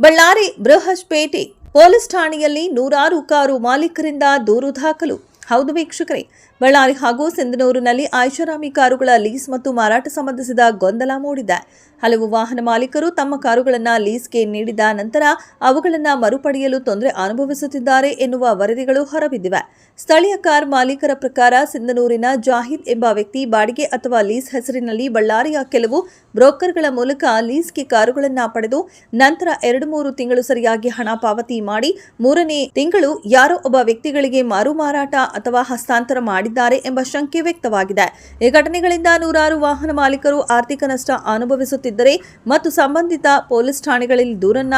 Ballari ಬೃಹಸ್ಪೇಟೆ police ಠಾಣೆಯಲ್ಲಿ ನೂರಾರು car ಮಾಲೀಕರಿಂದ ದೂರು ದಾಖಲು ಹೌದು ವೀಕ್ಷಕರೇ, ಬಳ್ಳಾರಿ ಹಾಗೂ ಸಿಂಧನೂರಿನಲ್ಲಿ ಐಷಾರಾಮಿ ಕಾರುಗಳ ಲೀಸ್ ಮತ್ತು ಮಾರಾಟ ಸಂಬಂಧಿಸಿದ ಗೊಂದಲ ಮೂಡಿದೆ. ಹಲವು ವಾಹನ ಮಾಲೀಕರು ತಮ್ಮ ಕಾರುಗಳನ್ನು ಲೀಸ್ಗೆ ನೀಡಿದ ನಂತರ ಅವುಗಳನ್ನು ಮರುಪಡೆಯಲು ತೊಂದರೆ ಅನುಭವಿಸುತ್ತಿದ್ದಾರೆ ಎನ್ನುವ ವರದಿಗಳು ಹೊರಬಿದ್ದಿವೆ. ಸ್ಥಳೀಯ ಕಾರ್ ಮಾಲೀಕರ ಪ್ರಕಾರ ಸಿಂಧನೂರಿನ ಜಾಹಿದ್ ಎಂಬ ವ್ಯಕ್ತಿ ಬಾಡಿಗೆ ಅಥವಾ ಲೀಸ್ ಹೆಸರಿನಲ್ಲಿ ಬಳ್ಳಾರಿಯ ಕೆಲವು ಬ್ರೋಕರ್ಗಳ ಮೂಲಕ ಲೀಸ್ಗೆ ಕಾರುಗಳನ್ನು ಪಡೆದು ನಂತರ ಎರಡು ಮೂರು ತಿಂಗಳು ಸರಿಯಾಗಿ ಹಣ ಪಾವತಿ ಮಾಡಿ, ಮೂರನೇ ತಿಂಗಳು ಯಾರೋ ಒಬ್ಬ ವ್ಯಕ್ತಿಗಳಿಗೆ ಮಾರು ಮಾರಾಟ ಅಥವಾ ಹಸ್ತಾಂತರ ಮಾಡಿದ್ದಾರೆ ಎಂಬ ಶಂಕೆ ವ್ಯಕ್ತವಾಗಿದೆ. ಈ ಘಟನೆಗಳಿಂದ ನೂರಾರು ವಾಹನ ಮಾಲೀಕರು ಆರ್ಥಿಕ ನಷ್ಟ ಅನುಭವಿಸುತ್ತಿದ್ದರೆ ಮತ್ತು ಸಂಬಂಧಿತ ಪೊಲೀಸ್ ಠಾಣೆಗಳಲ್ಲಿ ದೂರನ್ನ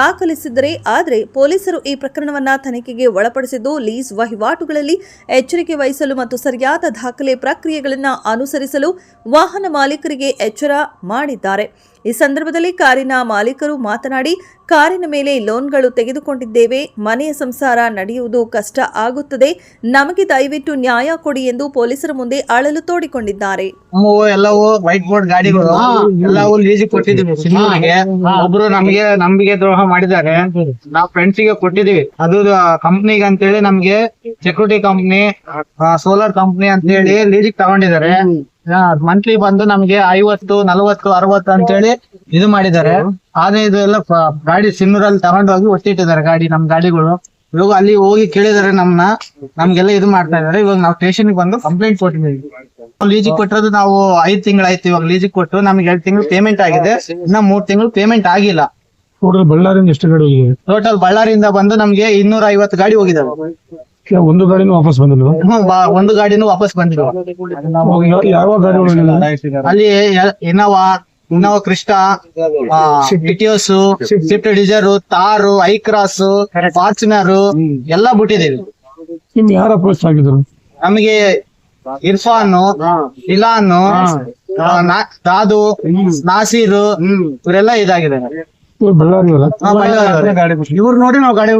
ದಾಖಲಿಸಿದ್ದರೆ, ಆದರೆ ಪೊಲೀಸರು ಈ ಪ್ರಕರಣವನ್ನ ತನಿಖೆಗೆ ಒಳಪಡಿಸಿದ್ದು, ಲೀಸ್ ವಹಿವಾಟುಗಳಲ್ಲಿ ಎಚ್ಚರಿಕೆ ವಹಿಸಲು ಮತ್ತು ಸರಿಯಾದ ದಾಖಲೆ ಪ್ರಕ್ರಿಯೆಗಳನ್ನು ಅನುಸರಿಸಲು ವಾಹನ ಮಾಲೀಕರಿಗೆ ಎಚ್ಚರ ಮಾಡಿದ್ದಾರೆ. ಈ ಸಂದರ್ಭದಲ್ಲಿ ಕಾರಿನ ಮಾಲೀಕರು ಮಾತನಾಡಿ ಕಾರಿನ ಮೇಲೆ ಲೋನ್ಗಳು ತೆಗೆದುಕೊಂಡಿದ್ದೇವೆ. ಮನೆಯ ಸಂಸಾರ ನಡೆಯುವುದು ಕಷ್ಟ ಆಗುತ್ತದೆ. ನಮಗೆ ದಯವಿಟ್ಟು ನ್ಯಾಯ ಕೊಡಿ ಎಂದು ಪೊಲೀಸರ ಮುಂದೆ ಅಳಲು ತೋಡಿಕೊಂಡಿದ್ದಾರೆ. ನಮ್ಮವು ಎಲ್ಲವೂ ವೈಟ್ ಬೋರ್ಡ್ ಗಾಡಿಗಳು. ಎಲ್ಲವೂ ಲೀಸಿಗೆ ಕೊಟ್ಟಿದ್ದೀವಿ ಸಿನಿಮಾಗೆ. ಒಬ್ರು ನಮ್ಗೆ ನಂಬಿಕೆ ದ್ರೋಹ ಮಾಡಿದ್ದಾರೆ. ನಾವು ಫ್ರೆಂಡ್ಸ್ಗೆ ಕೊಟ್ಟಿದೀವಿ ಅದು ಕಂಪ್ನಿಗೆ ಅಂತೇಳಿ ನಮ್ಗೆ ಸೆಕ್ಯೂರಿಟಿ ಕಂಪ್ನಿ ಸೋಲಾರ್ ಕಂಪ್ನಿ ಅಂತ ಹೇಳಿ ಲೀಸಿಗೆ ತಗೊಂಡಿದ್ದಾರೆ. ಮಂತ್ಲಿ ಬಂದು ನಮ್ಗೆ ಐವತ್ತು ನಲವತ್ತು ಅರವತ್ತು ಅಂತೇಳಿ ಇದು ಮಾಡಿದ್ದಾರೆ. ಆದ್ರೆ ಇದು ಎಲ್ಲ ಗಾಡಿ ಸಿನ್ನೂರಲ್ಲಿ ತಗೊಂಡೋಗಿ ಒತ್ತಿಟ್ಟಿದ್ದಾರೆ ಗಾಡಿ ನಮ್ ಗಾಡಿಗಳು. ಇವಾಗ ಅಲ್ಲಿ ಹೋಗಿ ಕೇಳಿದಾರೆ ನಮ್ನ ನಮ್ಗೆಲ್ಲ ಇದು ಮಾಡ್ತಾ ಇದಾರೆ ಇವಾಗ ನಾವು ಸ್ಟೇಷನ್ ಬಂದು ಕಂಪ್ಲೇಂಟ್ ಕೊಟ್ಟಿದ್ದೀವಿ. ಲೀಜಿಗೆ ಕೊಟ್ಟಿರೋದು ನಾವು ಐದ್ ತಿಂಗಳಾಯ್ತು ಇವಾಗ ಲೀಜಿಗೆ ಕೊಟ್ಟು ನಮ್ಗೆ ಎರಡ್ ತಿಂಗಳು ಪೇಮೆಂಟ್ ಆಗಿದೆ. ಇನ್ನ ಮೂರ್ ತಿಂಗಳು ಪೇಮೆಂಟ್ ಆಗಿಲ್ಲ. ಟೋಟಲ್ ಬಳ್ಳಾರಿಯಿಂದ ಎಷ್ಟು ಗಾಡಿ ಹೋಗಿದೆ? ಟೋಟಲ್ ಬಳ್ಳಾರಿಯಿಂದ ಬಂದು ನಮ್ಗೆ ಇನ್ನೂರ ಐವತ್ತು ಗಾಡಿ ಹೋಗಿದಾವೆ. ಒಂದು ಗಾಡಿನೂ ವಾಪಸ್ ಬಂದಿಲ್ವಾ? ಹ್ಮ್, ಒಂದು ಗಾಡಿನೂ ವಾಪಸ್ ಬಂದಿಲ್ಲ ಯಾವ- ಗಾಡಿ ಅಲ್ಲಿ ಏನವಾ Innova Innova Crysta Etios Swift Dzire ತಾರು ಕ್ರಾಸ್ ಫಾರ್ಚುನರ್ ಎಲ್ಲಾ ಬಿಟ್ಟಿದ್ದೀವಿ. ನಿಮ್ ಯಾರ ಅಪ್ರೋಚ್ ಆಗಿದ್ರು? ನಮಗೆ ಇರ್ಫಾನ್ ಇಲಾನ್ ದಾದು ನಾಸೀರ್ ಇವರೆಲ್ಲ ಇದಾಗಿದೆ ಇವ್ರು ನೋಡಿ ನಾವು ಗಾಡಿ